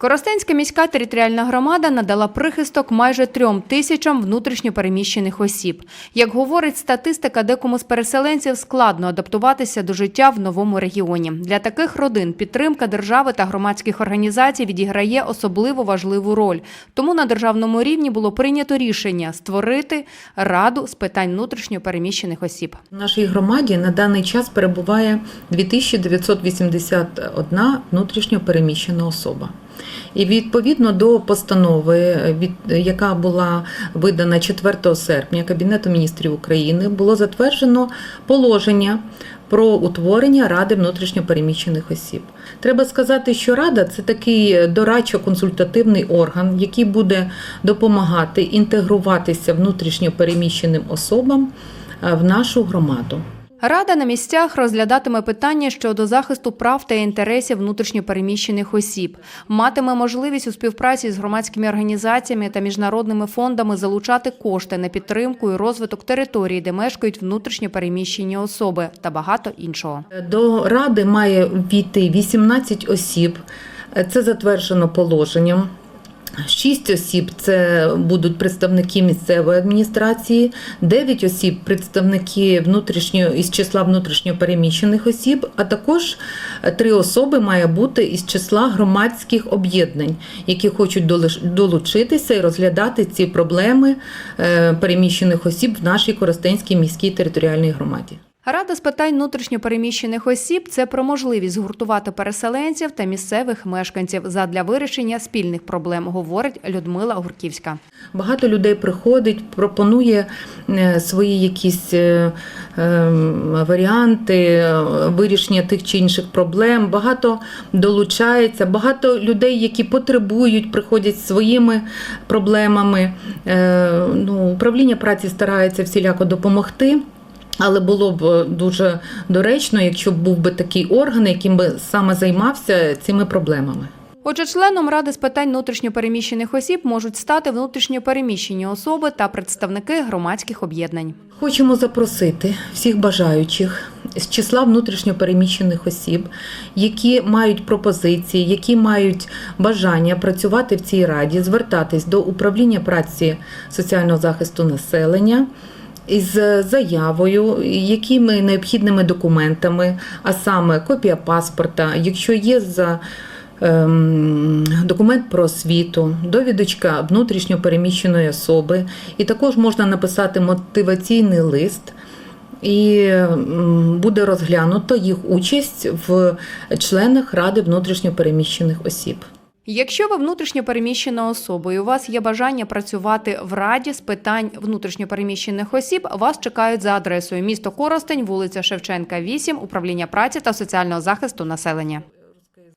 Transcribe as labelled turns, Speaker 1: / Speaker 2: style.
Speaker 1: Коростенська міська територіальна громада надала прихисток майже трьом тисячам внутрішньопереміщених осіб. Як говорить статистика, декому з переселенців складно адаптуватися до життя в новому регіоні. Для таких родин підтримка держави та громадських організацій відіграє особливо важливу роль. Тому на державному рівні було прийнято рішення створити раду з питань внутрішньопереміщених осіб.
Speaker 2: В нашій громаді на даний час перебуває 2981 внутрішньо переміщена особа. І відповідно до постанови, яка була видана 4 серпня Кабінету міністрів України, було затверджено положення про утворення Ради внутрішньо переміщених осіб. Треба сказати, що Рада це такий дорадчо-консультативний орган, який буде допомагати інтегруватися внутрішньо переміщеним особам е, в нашу громаду.
Speaker 1: Рада на місцях розглядатиме питання щодо захисту прав та інтересів внутрішньопереміщених осіб, матиме можливість у співпраці з громадськими організаціями та міжнародними фондами залучати кошти на підтримку і розвиток території, де мешкають внутрішньопереміщені особи та багато іншого.
Speaker 2: До ради має війти 18 осіб. Це затверджено положенням. Шість осіб це будуть представники місцевої адміністрації, дев'ять осіб представники внутрішньо із числа внутрішньопереміщених осіб, а також три особи має бути із числа громадських об'єднань, які хочуть долучитися і розглядати ці проблеми е, переміщених осіб в нашій Коростенській міській територіальній громаді.
Speaker 1: Рада з питань внутрішньопереміщених осіб це про можливість згуртувати переселенців та місцевих мешканців задля вирішення спільних проблем, говорить Людмила Гурківська.
Speaker 2: Багато людей приходить, пропонує е, свої якісь е, е, варіанти вирішення тих чи інших проблем. Багато долучається, багато людей, які потребують, приходять своїми проблемами. Ну, управління праці старається всіляко допомогти. Але було б е, дуже доречно, якщо б був би такий орган, яким би саме займався цими проблемами.
Speaker 1: Отже, членом Ради з питань внутрішньопереміщених осіб можуть стати внутрішньопереміщені особи та представники громадських об'єднань.
Speaker 2: Хочемо запросити всіх бажаючих з числа внутрішньопереміщених осіб, які мають пропозиції, які мають бажання працювати в цій раді, звертатись до управління праці соціального захисту населення. Із заявою, якими необхідними документами, а саме копія паспорта, якщо є за ем, документ про освіту, довідочка внутрішньо переміщеної особи, і також можна написати мотиваційний лист. І буде розглянуто їх участь в членах Ради внутрішньо переміщених осіб.
Speaker 1: Якщо ви внутрішньопереміщена особа і у вас є бажання працювати в Раді з питань внутрішньопереміщених осіб, вас чекають за адресою місто Коростень, вулиця Шевченка, 8, управління праці та соціального захисту населення.